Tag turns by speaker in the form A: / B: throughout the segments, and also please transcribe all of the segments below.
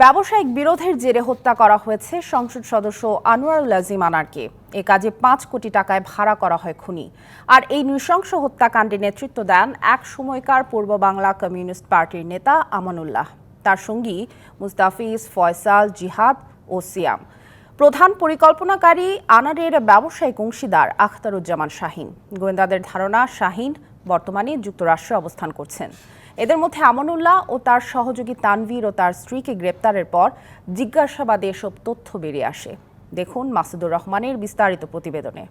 A: ব্যবসায়িক বিরোধের জেরে হত্যা করা হয়েছে সংসদ সদস্য আনোয়ারুল আজিম আনারকে। এ কাজে পাঁচ কোটি টাকায় ভাড়া করা হয় খুনি। আর এই নৃশংস হত্যাকাণ্ডে নেতৃত্ব দেন এক সময়কার পূর্ব বাংলা কমিউনিস্ট পার্টির নেতা আমানুল্লাহ। তার সঙ্গী মুস্তাফিজ, ফয়সাল, জিহাদ ও সিয়াম। প্রধান পরিকল্পনাকারী আনারের ব্যবসায়িক অংশীদার আখতারুজ্জামান শাহিন। গোয়েন্দাদের ধারণা, শাহিন বর্তমানে যুক্তরাষ্ট্রে অবস্থান করছেন। এদের মধ্যে আমানুল্লাহ ও তার সহযোগী তানভীর ও তার স্ত্রীকে গ্রেপ্তারের পর জিজ্ঞাসাবাদে এসব তথ্য বেরিয়ে আসে। দেখুন মাসুদুর রহমানের বিস্তারিত প্রতিবেদনে।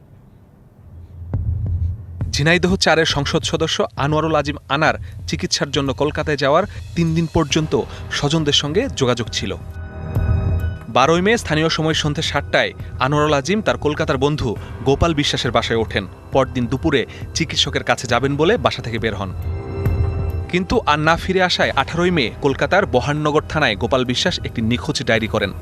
B: ঝিনাইদহ চারের সংসদ সদস্য আনোয়ারুল আজিম আনার চিকিৎসার জন্য কলকাতায় যাওয়ার তিন দিন পর্যন্ত স্বজনদের সঙ্গে যোগাযোগ ছিল। বারোই মে স্থানীয় সময় সন্ধ্যে সাতটায় আনোয়ারুল আজিম তার কলকাতার বন্ধু গোপাল বিশ্বাসের বাসায় ওঠেন। পরদিন দুপুরে চিকিৎসকের কাছে যাবেন বলে বাসা থেকে বের হন। কিন্তু আর না ফিরে আসায় আঠারোই মে কলকাতার বহাননগর থানায় গোপাল বিশ্বাস একটি নিখোঁজ ডায়েরি করেন।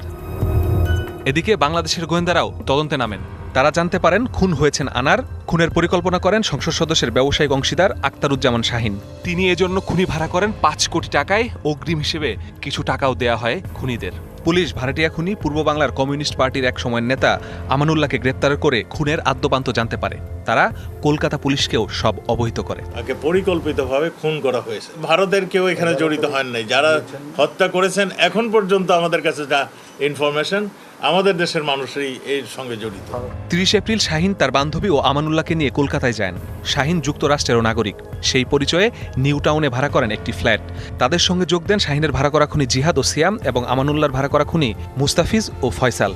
B: এদিকে বাংলাদেশের গোয়েন্দারাও তদন্তে নামেন। তারা জানতে পারেন, খুন হয়েছেন আনার, খুনের পরিকল্পনা করেন সংসদ সদস্যের ব্যবসায়িক অংশীদার আক্তারুজ্জামান শাহিন। তিনি এজন্য খুনি ভাড়া করেন পাঁচ কোটি টাকায়, অগ্রিম হিসেবে কিছু টাকাও দেয়া হয় খুনিদের। পুলিশ ভাড়াটিয়া খুনি পূর্ব বাংলার কমিউনিস্ট পার্টির এক সময়ের নেতা আমানুল্লাহকে গ্রেপ্তার করে খুনের আদ্যপান্ত জানতে পারে। তারা কলকাতা পুলিশকেও সব অবহিত করে।
C: তাকে পরিকল্পিতভাবে খুন করা হয়েছে। ভারতের কেউ এখানে জড়িত হন নাই। যারা হত্যা করেছেন এখন পর্যন্ত আমাদের কাছে যা ইনফরমেশন আমাদের দেশের মানুষই এর সঙ্গে জড়িত।
B: তিরিশ এপ্রিল শাহিন তার বান্ধবী ও আমানুল্লাহকে নিয়ে কলকাতায় যান। শাহিন যুক্তরাষ্ট্রেরও নাগরিক। সেই পরিচয়ে নিউ টাউনে ভাড়া করেন একটি ফ্ল্যাট। তাদের সঙ্গে যোগ দেন শাহিনের ভাড়া করা খুনি জিহাদ ও সিয়াম এবং আমানুল্লাহর ভাড়া করা খুনি মুস্তাফিজ ও ফয়সাল।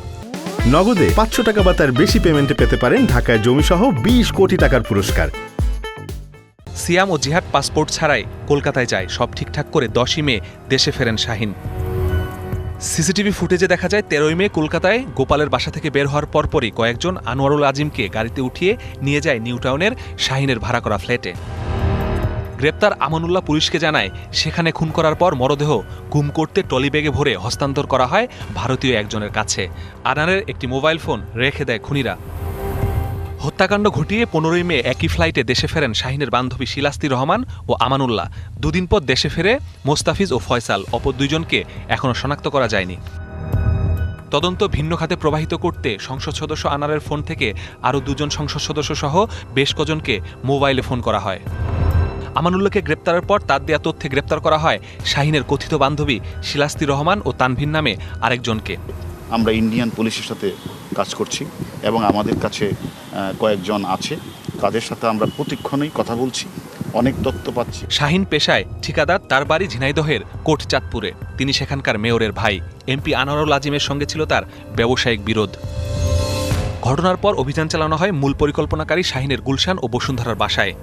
D: নগদে পাঁচশো টাকা বা তার বেশি পেমেন্টে পেতে পারেন ঢাকায় জমিসহ বিশ কোটি টাকার পুরস্কার।
B: সিয়াম ও জিহাদ পাসপোর্ট ছাড়াই কলকাতায় যায়, সব ঠিকঠাক করে দশই মে দেশে ফেরেন শাহিন। সিসিটিভি ফুটেজে দেখা যায়, তেরোই মে কলকাতায় গোপালের বাসা থেকে বের হওয়ার পরপরই কয়েকজন আনোয়ারুল আজিমকে গাড়িতে উঠিয়ে নিয়ে যায় নিউটাউনের শাহিনের ভাড়া করা ফ্ল্যাটে। গ্রেপ্তার আমানুল্লাহ পুলিশকে জানায়, সেখানে খুন করার পর মরদেহ গুম করতে টলি ব্যাগে ভরে হস্তান্তর করা হয় ভারতীয় একজনের কাছে। আনারের একটি মোবাইল ফোন রেখে দেয় খুনিরা। হত্যাকাণ্ড ঘটিয়ে পনেরোই মে একই ফ্লাইটে দেশে ফেরেন শাহিনের বান্ধবী শিলাস্তি রহমান ও আমানুল্লাহ। দুদিন পর দেশে ফেরে মোস্তাফিজ ও ফয়সাল, অপর দুইজনকে এখনও শনাক্ত করা যায়নি। তদন্ত ভিন্ন খাতে প্রবাহিত করতে সংসদ সদস্য আনারের ফোন থেকে আরও দুজন সংসদ সদস্য সহ বেশ কজনকে মোবাইলে ফোন করা হয়। আমানুল্লাহকে গ্রেপ্তারের পর তার দেয়া তথ্যে গ্রেপ্তার করা হয় শাহিনের কথিত বান্ধবী শিলাস্তি রহমান ও তানভিন নামে আরেকজনকে।
E: আমরা ইন্ডিয়ান পুলিশের সাথে কাজ করছি এবং আমাদের কাছে কয়েকজন আছে। তাদের সাথে আমরা প্রতিক্ষণেই কথা বলছি অনেক তথ্য পাচ্ছি।
B: শাহিন পেশায় ঠিকাদার তার বাড়ি ঝিনাইদহের কোট চাঁদপুরে। তিনি সেখানকার মেয়রের ভাই। এমপি আনোয়ারুল আজিমের সঙ্গে ছিল তার ব্যবসায়িক বিরোধ। ঘটনার পর অভিযান চালানো হয় মূল পরিকল্পনাকারী শাহিনের গুলশান ও বসুন্ধরার বাসায়।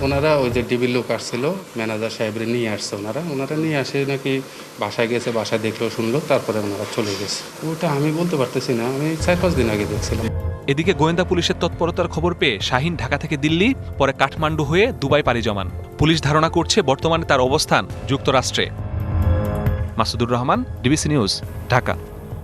F: ওনারা ওই যে ডিবির লোক আসছিল, ম্যানেজার সাহেবরে নিয়ে আসছে ওনারা। ওনারা নিয়ে আসে নাকি বাসায় গেছে, বাসায় দেখল, শুনলো, তারপরে ওনারা চলে গেছে। ওটা আমি বলতে পারতেছি না, আমি চার পাঁচ দিন আগে দেখছিলাম।
B: এদিকে গোয়েন্দা পুলিশের তৎপরতার খবর পেয়ে শাহিন ঢাকা থেকে দিল্লি, পরে কাঠমান্ডু হয়ে দুবাই পাড়ি জমান। পুলিশ ধারণা করছে বর্তমানে তার অবস্থান যুক্তরাষ্ট্রে। Masudur Rahman, DBC news, Dhaka.